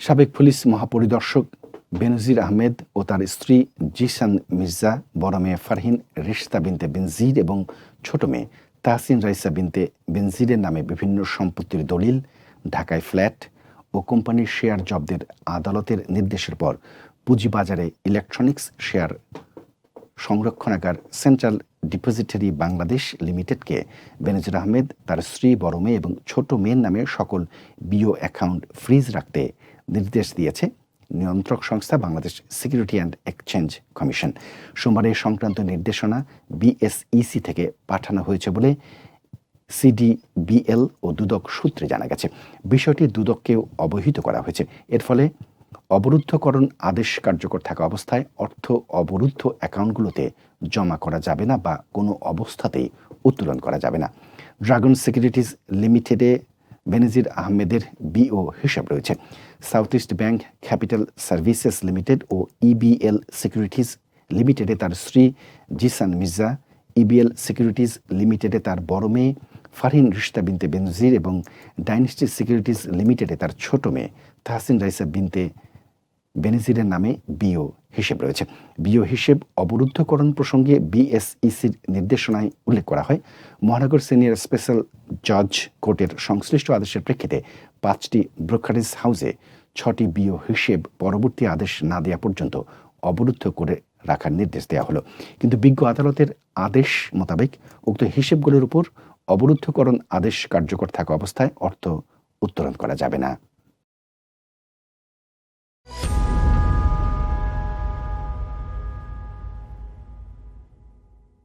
সাবেক পুলিশ মহাপরিদর্শক বেনজির আহমেদ ও তার স্ত্রী জিসান মির্জা, বড় মেয়ে ফারহিন রিশতা বিনতে বেনজির এবং ছোট মেয়ে তাহসিন রাইসা বিনতে বেনজিরের নামে বিভিন্ন সম্পত্তির দলিল, ঢাকায় ফ্ল্যাট ও কোম্পানির শেয়ার জব্দের আদালতের নির্দেশের পর পুঁজিবাজারে ইলেকট্রনিক্স শেয়ার সংরক্ষণাগার সেন্ট্রাল ডিপোজিটরি বাংলাদেশ লিমিটেডকে বেনজির আহমেদ, তার স্ত্রী, বড় মেয়ে এবং ছোট মেয়ের নামে সকল বিও অ্যাকাউন্ট ফ্রিজ রাখতে নির্দেশ দিয়েছে নিয়ন্ত্রক সংস্থা Bangladesh security and exchange commission সোমবার এই সংক্রান্ত নির্দেশনা বিএসইসি থেকে পাঠানো হয়েছে বলে সিডিবিএল ও দুদক সূত্রে জানা গেছে। বিষয়টি দুদককেও অবহিত করা হয়েছে। এর ফলে অবরুদ্ধকরণ আদেশ কার্যকর থাকা অবস্থায় অর্থ অবরুদ্ধ অ্যাকাউন্টগুলোতে জমা করা যাবে না বা কোনো অবস্থাতেই উত্তোলন করা যাবে না। ড্রাগন সিকিউরিটিজ লিমিটেডে বেনজির আহমেদের বিও হিসাব রয়েছে। South east bank capital services limited ও ইবিএল সিকিউরিটিজ লিমিটেডে তার স্ত্রী জিসান মির্জা, ইবিএল সিকিউরিটিজ লিমিটেডে তার বড় মেয়ে ফারহিন রিশতা বিনতে বেনজির এবং ডাইনেস্টি সিকিউরিটিজ লিমিটেডে তার ছোট মেয়ে তাহসিন রাইসা বিনতে বেনিজিরের নামে বিও হিসেব রয়েছে। বিও হিসেব অবরুদ্ধকরণ প্রসঙ্গে বিএসইসির নির্দেশনায় উল্লেখ করা হয়। মহানগর সিনিয়র স্পেশাল জজ কোর্টের সংশ্লিষ্ট আদেশের প্রেক্ষিতে পাঁচটি ব্রোকারেজ হাউসে ছটি বিও হিসেব পরবর্তী আদেশ না দেওয়া পর্যন্ত অবরুদ্ধ করে রাখার নির্দেশ দেওয়া হলো। কিন্তু বিজ্ঞ আদালতের আদেশ মোতাবেক উক্ত হিসেবগুলোর উপর অবরুদ্ধকরণ আদেশ কার্যকর থাকা অবস্থায় অর্থ উত্তোলন করা যাবে না।